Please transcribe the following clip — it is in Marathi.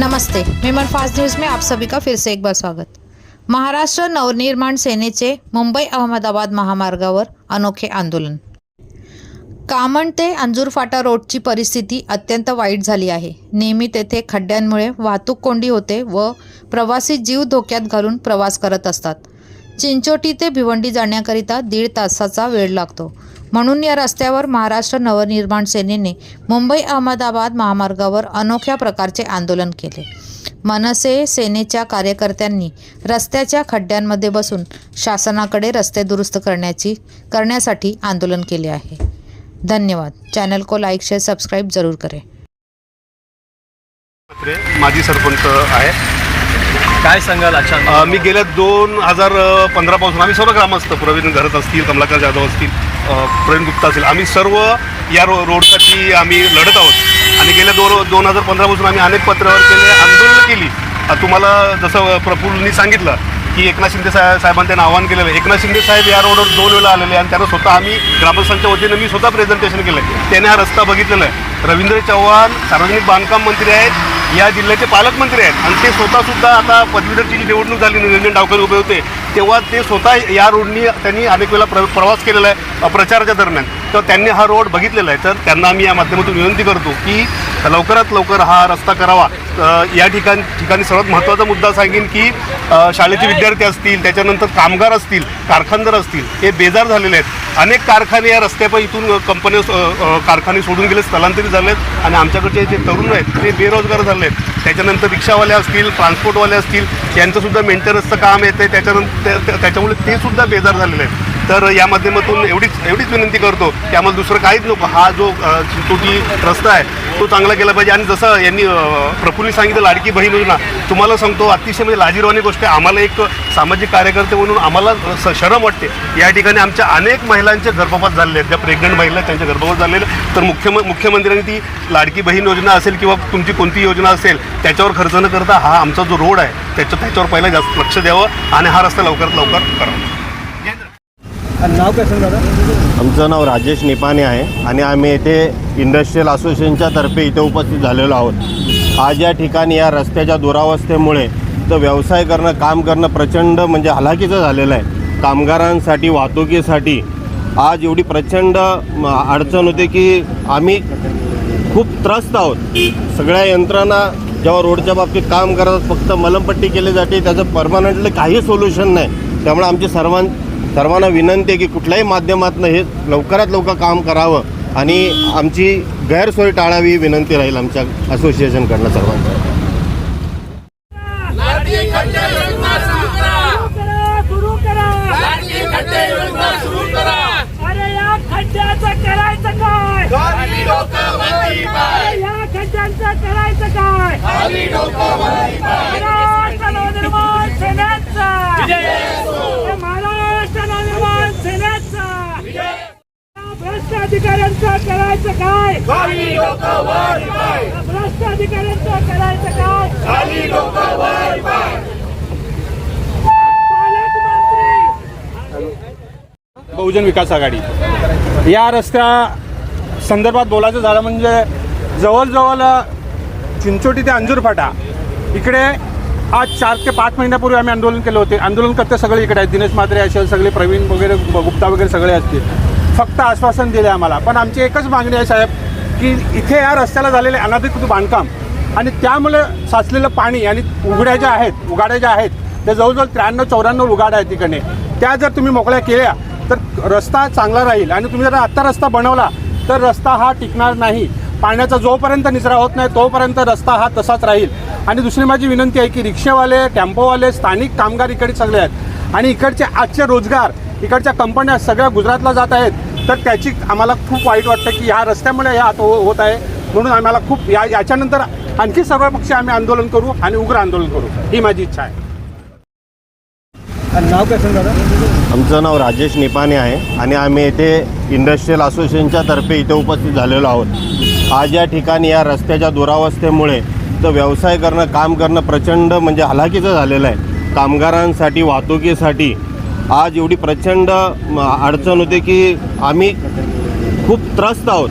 नमस्ते मेमन फास्ट न्यूज़ में आप सभी का फिर से एक बार स्वागत। महाराष्ट्र नवनिर्माण सेनेचे मुंबई अहमदाबाद महामार्गावर अनोखे आंदोलन। कामण ते अंजूरफाटा रोडची परिस्थिती अत्यंत वाईट झाली आहे. नेहमी तेथे खड्ड्यांमुळे वाहतूक कोंडी होते व प्रवासी जीव धोक्यात घालून प्रवास करत असतात. चिंचोटी ते भिवंडी जाण्याकरिता दीड तासाचा वेळ लागतो. म्हणून या रस्त्यावर महाराष्ट्र नवनिर्माण सेनेने मुंबई अहमदाबाद महामार्गावर अनोख्या प्रकारचे आंदोलन केले. मनसे सेनेच्या कार्यकर्त्यांनी रस्त्याच्या खड्ड्यांमध्ये बसून शासनाकडे रस्ते दुरुस्त करण्याची करण्यासाठी आंदोलन केले आहे. धन्यवाद. चॅनल को लाईक शेअर सबस्क्राईब जरूर करें. माजी सरपंच आहे. काय सांगाल अच्छा मी गेल्या दोन हजार पंधरापासून आम्ही सर्व ग्रामस्थ प्रवीण घरत असतील कमलाकर जाधव असतील प्रवीण गुप्ता असेल. आम्ही सर्व या रो रोडसाठी आम्ही लढत आहोत. आणि गेल्या दोन दोन हजार पंधरापासून आम्ही अनेक पत्रावर केले आंदोलनं केली. तुम्हाला जसं प्रफुल्लनी सांगितलं की एकनाथ शिंदे साहेब साहेबांनी त्यांना आवाहन केलेलं. आहे एकनाथ शिंदे साहेब या रोडवर दोन वेळा आलेले आणि त्यांना स्वतः आम्ही ग्रामस्थांच्या वतीनं मी स्वतः प्रेझेंटेशन केलं आहे त्याने हा रस्ता बघितलेला आहे. रवींद्र चव्हाण सार्वजनिक बांधकाम मंत्री आहेत या जिल्ह्याचे पालकमंत्री आहेत. आणि ते स्वतःसुद्धा आता पदवीधरची जी निवडणूक झाली निरंजन डावकर उभे होते. तेव्हा ते स्वतः या रोडनी त्यांनी अनेक वेळा प्र प्रवास केलेला आहे प्रचाराच्या दरम्यान. तर त्यांनी हा रोड बघितलेला आहे. तर त्यांना आम्ही या माध्यमातून विनंती करतो की लवकरात लवकर हा रस्ता करावा. या ठिकाण ठिकाणी सर्वात महत्त्वाचा मुद्दा सांगेन की शाळेचे विद्यार्थी असतील त्याच्यानंतर कामगार असतील कारखानदार असतील हे बेजार झालेले आहेत. अनेक कारखाने या रस्त्यापायी इथून कंपन्या कारखाने सोडून गेले स्थलांतरित झाले आहेत आणि आमच्याकडचे जे तरुण आहेत ते बेरोजगार झाले आहेत त्याच्यानंतर रिक्षावाले असतील ट्रान्सपोर्टवाले असतील यांचंसुद्धा मेंटेनन्सचं काम येतं आहे त्याच्यानंतर त्या- त्याच्यामुळे ते सुद्धा बेजार झालेले आहेत. तर या माध्यमातून एवढीच एवढीच विनंती करतो की आम्हाला दुसरं काहीच नको. हा जो तुटी रस्ता आहे तो चांगला केला पाहिजे. आणि जसं यांनी प्रफुल्ली सांगितलं लाडकी बहीण योजना तुम्हाला सांगतो अतिशय म्हणजे लाजीरवाणी गोष्ट आहे. आम्हाला एक सामाजिक कार्यकर्ते म्हणून आम्हाला स- शरम वाटते. या ठिकाणी आमच्या अनेक महिलांचे गर्भपात झालेले आहेत. ज्या प्रेग्नंट महिला त्यांच्या गर्भपात झालेले आहेत. तर मुख्य मुख्यमंत्र्यांनी ती लाडकी बहीण योजना असेल किंवा तुमची कोणती योजना असेल त्याच्यावर खर्च न करता हा आमचा जो रोड आहे त्याच्या त्याच्यावर पहिला जास्त लक्ष द्यावं आणि हा रस्ता लवकरात लवकर करावा. नाव काय सांगा आमचं नाव राजेश निपाणे आहे आणि आम्ही येथे इंडस्ट्रीयल असोसिएशनच्या तर्फे इथे उपस्थित झालेलो आहोत. आज या ठिकाणी या रस्त्याच्या दुरावस्थेमुळे तर व्यवसाय करणं काम करणं प्रचंड म्हणजे हलाखीचं झालेलं आहे. कामगारांसाठी वाहतुकीसाठी आज एवढी प्रचंड म, अडचण होते की आम्ही खूप त्रस्त आहोत. सगळ्या यंत्रणा जेव्हा रोडच्या बाबतीत काम करतात फक्त मलमपट्टी केली जाते त्याचं परमनंटली काही सोल्युशन नाही. त्यामुळे आमची सर्वां सर्वांना विनंती आहे की कुठल्याही माध्यमातून हे लवकरात लवकर काम करावं आणि आमची गैरसोय टाळावी विनंती राहील आमच्या असोसिएशनकडनं सर्वांच्या सुरू करा. सुरू करा. अरे या खड्ड्याचं करायचं काय अरे या खड्ड्यांचं करायचं काय महाराष्ट्र नवनिर्माण सेनेचा हे महाराष्ट्र नवनिर्माण सेनेचा या भ्रष्ट अधिकाऱ्यांचं करायचं काय? या भ्रष्ट अधिकाऱ्यांचं करायचं काय? पालकमंत्री! बहुजन विकास आघाडी. या रस्त्या संदर्भात बोलायचं झालं म्हणजे जवळजवळ चिंचोटी ते अंजूर फाटा इकडे आज चार ते पाच महिन्यापूर्वी आम्ही आंदोलन केलं होते. आंदोलन करते सगळे इकडे आहेत. दिनेश म्हात्रे असेल सगळे प्रवीण वगैरे गुप्ता वगैरे सगळे असतील. फक्त आश्वासन दिले आम्हाला. पण आमची एकच मागणी आहे साहेब की इथे या रस्त्याला झालेले अनधिकृत बांधकाम आणि त्यामुळे साचलेलं पाणी आणि उघड्या ज्या आहेत उघाड्या ज्या आहेत त्या जवळजवळ त्र्याण्णव चौऱ्याण्णव उघाड्या आहेत तिकडे. त्या जर तुम्ही मोकळ्या केल्या तर रस्ता चांगला राहील आणि तुम्ही जर आत्ता रस्ता बनवला तर रस्ता हा टिकणार नाही. पाण्याचा जोपर्यंत निचरा होत नाही तोपर्यंत रस्ता हा तसाच राहील. आणि दुसरी माझी विनंती आहे की रिक्षेवाले टेम्पोवाले स्थानिक कामगार इकडे सगळे आहेत. आणि इकडचे आजचे रोजगार इकडच्या कंपन्या सगळ्या गुजरातला जात आहेत. तर त्याची आम्हाला खूप वाईट वाटतं की ह्या रस्त्यामुळे हे आता हो- होत आहे. म्हणून आम्हाला खूप या याच्यानंतर आणखी सर्व पक्ष आम्ही आंदोलन करू आणि उग्र आंदोलन करू. ही माझी इच्छा आहे. नाव काय सांगा दादा? आमचं नाव राजेश निपाणे आहे आणि आम्ही येथे इंडस्ट्रीयल असोसिएशनच्या तर्फे इथे उपस्थित झालेलो आहोत. आज या ठिकाणी या रस्त्याच्या दुरावस्थेमुळे तर व्यवसाय करणं काम करणं प्रचंड म्हणजे हलाखीचं झालेलं आहे. कामगारांसाठी वाहतुकीसाठी आज एवढी प्रचंड म, अडचण होते की आम्ही खूप त्रस्त आहोत.